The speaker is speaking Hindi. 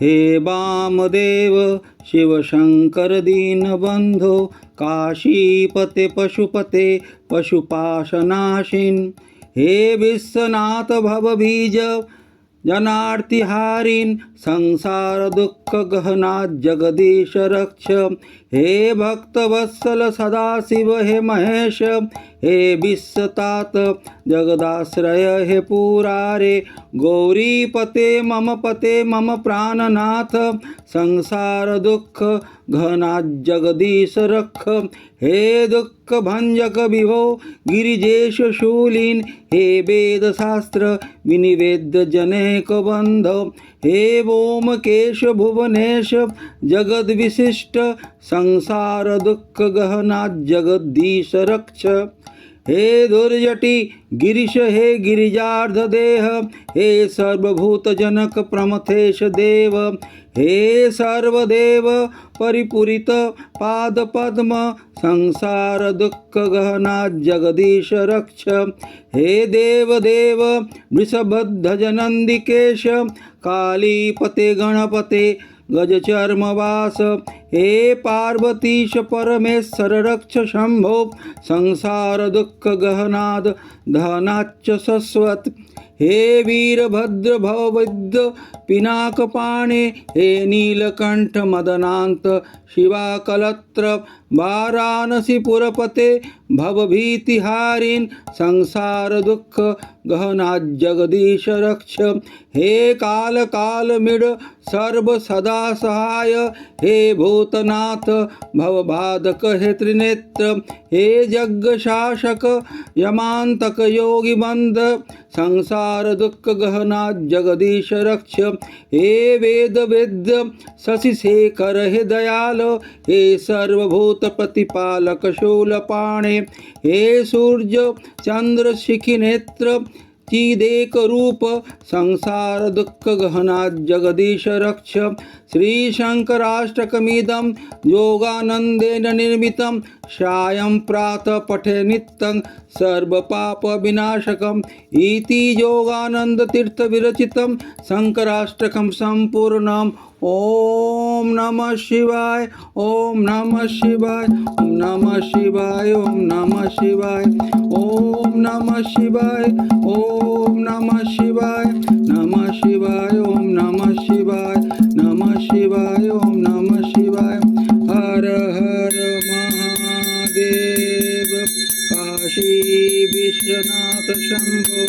हे वामदेव शिवशङ्कर दीनबन्धो काशीपते पशुपते पशुपाशनाशिन्। हे विश्वनाथ भवबीज जनार्तिहारिन् संसार दुःख गहना जगदीश रक्ष। हे भक्तवत्सल सदाशिव हे महेश। हे विश्वतात जगदाश्रय हे पुरारे। गौरीपते मम पते मम प्राणनाथ। संसार दुःख घना जगदीश रक्ष हे दुःख भंजक विभो गिरिजेश शूलिन हे वेदशास्त्र विनिवेद्य जनेक बंध हे केश भुवनेश जगद विशिष्ट संसार दुःख गहना जगदीश रक्ष हे दुर्जटी, गिरीश, हे गिरिजार्ध देह, हे सर्वभूतजनक प्रमथेश देव, हे सर्वदेव, परिपूरित पादपद्म, संसार दुख गहना जगदीश रक्ष, हे देव देव वृषभध्वज नन्दिकेश कालीपते, गणपते गजचर्मवास हे पार्वतीश परमेश्वर रक्ष शंभो। संसार दुःख गहनाद धनाच्च सस्वत। हे वीरभद्र भवविद्य पिनाकपाणे हे नीलकंठ मदनांत शिवाकलत्र वाराणसी पुरपते। भवभीतिहारिन् संसार दुःख गहना जगदीश रक्ष। हे कालकालमिड सर्व सदा सहाय हे भूतनाथ, भवबाधक हे त्रिनेत्र, हे यज्ञशासक, यमांतक योगी बंध संसार दुःख गहना जगदीश रक्ष, हे वेद वेद्य शशिशेखर हे दयाल, हे सर्वभूत प्रतिपालक शूलपाणे, हे सूर्य चंद्र शिखी नेत्र चिदेक रूप, संसार दुःख गहना जगदीश रक्ष। श्रीशङ्कराष्टकमिदं योगानन्देन निर्मितं सायं प्रातः पठे नित्यं सर्वपापविनाशकम् इति योगानन्दतीर्थविरचितं शङ्कराष्टकं सम्पूर्णम् ॐ ওম নম শিবায়, ওম নম শিবায়, ওম নম শিবায়, ওম নম শিবায়, ওম নম শিবায়, ওম নম শিবায় নম শিবায়, ওম নম শিবায় নম শিবায়, ওম নম শিবায়। হর হর মহাদেব, কাশী বিশ্বনাথ শম্ভো।